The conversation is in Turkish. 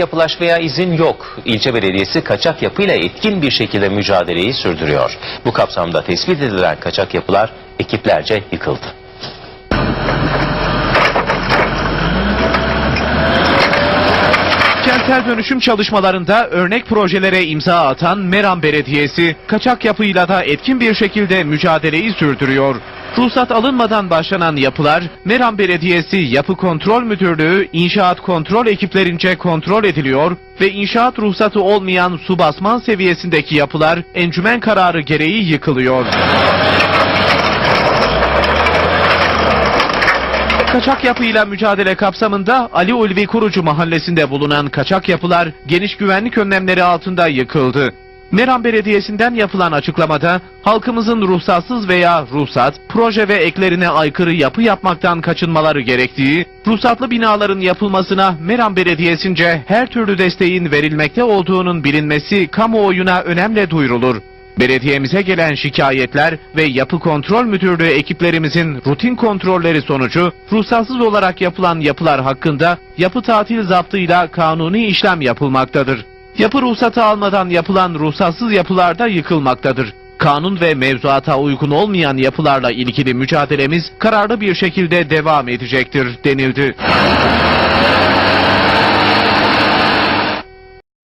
kaçak yapılaşmaya izin yok. İlçe belediyesi kaçak yapıyla etkin bir şekilde mücadeleyi sürdürüyor. Bu kapsamda tespit edilen kaçak yapılar ekiplerce yıkıldı. Kentsel dönüşüm çalışmalarında örnek projelere imza atan Meram Belediyesi, kaçak yapıyla da etkin bir şekilde mücadeleyi sürdürüyor. Ruhsat alınmadan başlanan yapılar, Meram Belediyesi Yapı Kontrol Müdürlüğü inşaat kontrol ekiplerince kontrol ediliyor ve inşaat ruhsatı olmayan su basman seviyesindeki yapılar encümen kararı gereği yıkılıyor. Kaçak yapıyla mücadele kapsamında Ali Ulvi Kurucu mahallesinde bulunan kaçak yapılar geniş güvenlik önlemleri altında yıkıldı. Meram Belediyesi'nden yapılan açıklamada halkımızın ruhsatsız veya ruhsat, proje ve eklerine aykırı yapı yapmaktan kaçınmaları gerektiği, ruhsatlı binaların yapılmasına Meram Belediyesi'nce her türlü desteğin verilmekte olduğunun bilinmesi kamuoyuna önemli duyurulur. Belediyemize gelen şikayetler ve Yapı Kontrol Müdürlüğü ekiplerimizin rutin kontrolleri sonucu ruhsatsız olarak yapılan yapılar hakkında yapı tatil zaptıyla kanuni işlem yapılmaktadır. Yapı ruhsatı almadan yapılan ruhsatsız yapılar da yıkılmaktadır. Kanun ve mevzuata uygun olmayan yapılarla ilgili mücadelemiz kararlı bir şekilde devam edecektir denildi.